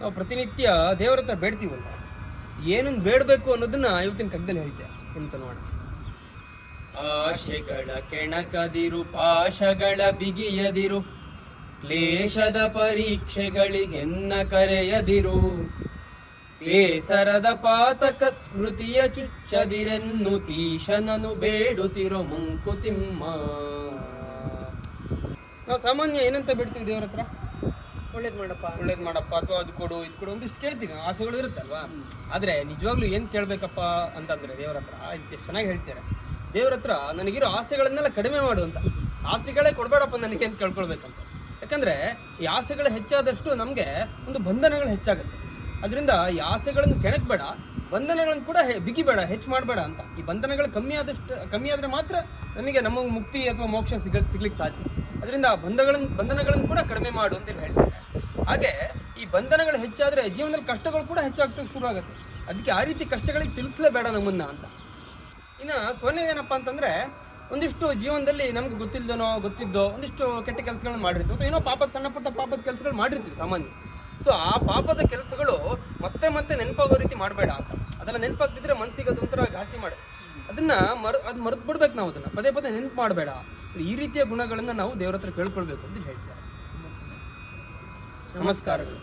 ನಾವು ಪ್ರತಿನಿತ್ಯ ದೇವರ ಹತ್ರ ಬೇಡ್ತೀವಲ್ಲ? ಏನನ್ನು ಬೇಡಬೇಕು ಅನ್ನೋದನ್ನ ಇವತ್ತಿನ ಕಗ್ಗದಲ್ಲಿ ಹೇಳ್ತೀಯ? ಎಂತ ನೋಡ. ಆಶೆಗಳ ಕೆಣಕದಿರು, ಪಾಶಗಳ ಬಿಗಿಯದಿರು, ಕ್ಲೇಶದ ಪರೀಕ್ಷೆಗಳಿಗೆನ್ನ ಕರೆಯದಿರು. ಬೇಸರದ ಪಾತಕ ಸ್ಮೃತಿಯ ಚುಚ್ಚದಿರೆನ್ನು ತೀಶನನು ಬೇಡುತ್ತಿರೋ ಮುಂಕುತಿಮ್ಮ. ನಾವು ಸಾಮಾನ್ಯ ಏನಂತ ಬಿಡ್ತೀವಿ ದೇವ್ರ ಹತ್ರ? ಒಳ್ಳೇದು ಮಾಡಪ್ಪ. ಒಳ್ಳೇದು ಮಾಡಪ್ಪ, ಅಥವಾ ಅದು ಕೊಡು, ಇದು ಕೊಡು ಒಂದಿಷ್ಟು ಕೇಳ್ತೀವಿ, ಆಸೆಗಳು ಇರುತ್ತಲ್ವಾ? ಆದ್ರೆ ನಿಜವಾಗ್ಲೂ ಏನು ಕೇಳಬೇಕಪ್ಪ ಅಂತಂದ್ರೆ ದೇವ್ರ ಹತ್ರ ಚೆನ್ನಾಗಿ ಹೇಳ್ತಾರೆ. ದೇವ್ರ ಹತ್ರ ನನಗಿರೋ ಆಸೆಗಳನ್ನೆಲ್ಲ ಕಡಿಮೆ ಮಾಡು ಅಂತ. ಆಸೆಗಳೇ ಕೊಡಬೇಡಪ್ಪ ನನಗೆ ಅಂತ ಕೇಳ್ಕೊಳ್ಬೇಕಂತ. ಯಾಕಂದ್ರೆ ಈ ಆಸೆಗಳು ಹೆಚ್ಚಾದಷ್ಟು ನಮಗೆ ಒಂದು ಬಂಧನಗಳು ಹೆಚ್ಚಾಗುತ್ತೆ. ಅದರಿಂದ ಈ ಆಸೆಗಳನ್ನು ಕೆಣಕ್ಬೇಡ ಬಂಧನಗಳನ್ನು ಕೂಡ ಬಿಗಿಬೇಡ, ಹೆಚ್ಚು ಮಾಡಬೇಡ ಅಂತ. ಈ ಬಂಧನಗಳು ಕಮ್ಮಿ ಆದಷ್ಟು, ಕಮ್ಮಿ ಆದರೆ ಮಾತ್ರ ನಮಗೆ ನಮ್ಮ ಮುಕ್ತಿ ಅಥವಾ ಮೋಕ್ಷ ಸಿಗ ಸಿಗ್ಲಿಕ್ಕೆ ಸಾಧ್ಯ. ಅದರಿಂದ ಬಂಧಗಳನ್ನು ಬಂಧನಗಳನ್ನು ಕೂಡ ಕಡಿಮೆ ಮಾಡು ಅಂತ ಹೇಳ್ತಾರೆ. ಹಾಗೆ ಈ ಬಂಧನಗಳು ಹೆಚ್ಚಾದ್ರೆ ಜೀವನದಲ್ಲಿ ಕಷ್ಟಗಳು ಕೂಡ ಹೆಚ್ಚಾಗ್ತಕ್ಕೆ ಶುರು ಆಗುತ್ತೆ ಅದಕ್ಕೆ ಆ ರೀತಿ ಕಷ್ಟಗಳಿಗೆ ಸಿಲುಕಿಸಲೇಬೇಡ ನಮ್ಮನ್ನ ಅಂತ. ಇನ್ನು ಕೊನೆಯದೇನಪ್ಪ ಅಂತಂದ್ರೆ ಒಂದಿಷ್ಟು ಜೀವನದಲ್ಲಿ ನಮ್ಗೆ ಗೊತ್ತಿಲ್ಲದೋ ಗೊತ್ತಿದ್ದೋ ಒಂದಿಷ್ಟು ಕೆಟ್ಟ ಕೆಲಸಗಳನ್ನ ಮಾಡಿರ್ತೀವಿ ಅಥವಾ ಏನೋ ಪಾಪದ, ಸಣ್ಣ ಪುಟ್ಟ ಪಾಪದ ಕೆಲಸಗಳು ಮಾಡಿರ್ತೀವಿ ಸಾಮಾನ್ಯ. ಸೊ ಆ ಪಾಪದ ಕೆಲಸಗಳು ಮತ್ತೆ ಮತ್ತೆ ನೆನಪಾಗೋ ರೀತಿ ಮಾಡಬೇಡ ಅಂತ. ಅದೆಲ್ಲ ನೆನಪಾಗ್ತಿದ್ರೆ ಮನಸ್ಸಿಗೆ ಅದೊಂಥರ ಘಾಸಿ ಮಾಡಿ. ಅದನ್ನ ಮರು, ಅದು ಮರೆತು ಬಿಡ್ಬೇಕು ನಾವು ಅದನ್ನ. ಪದೇ ಪದೇ ನೆನಪು ಮಾಡಬೇಡ. ಈ ರೀತಿಯ ಗುಣಗಳನ್ನು ನಾವು ದೇವ್ರ ಹತ್ರ ಕೇಳ್ಕೊಳ್ಬೇಕು ಅಂತ ಹೇಳ್ತಾರೆ ನಮಸ್ಕಾರಗಳು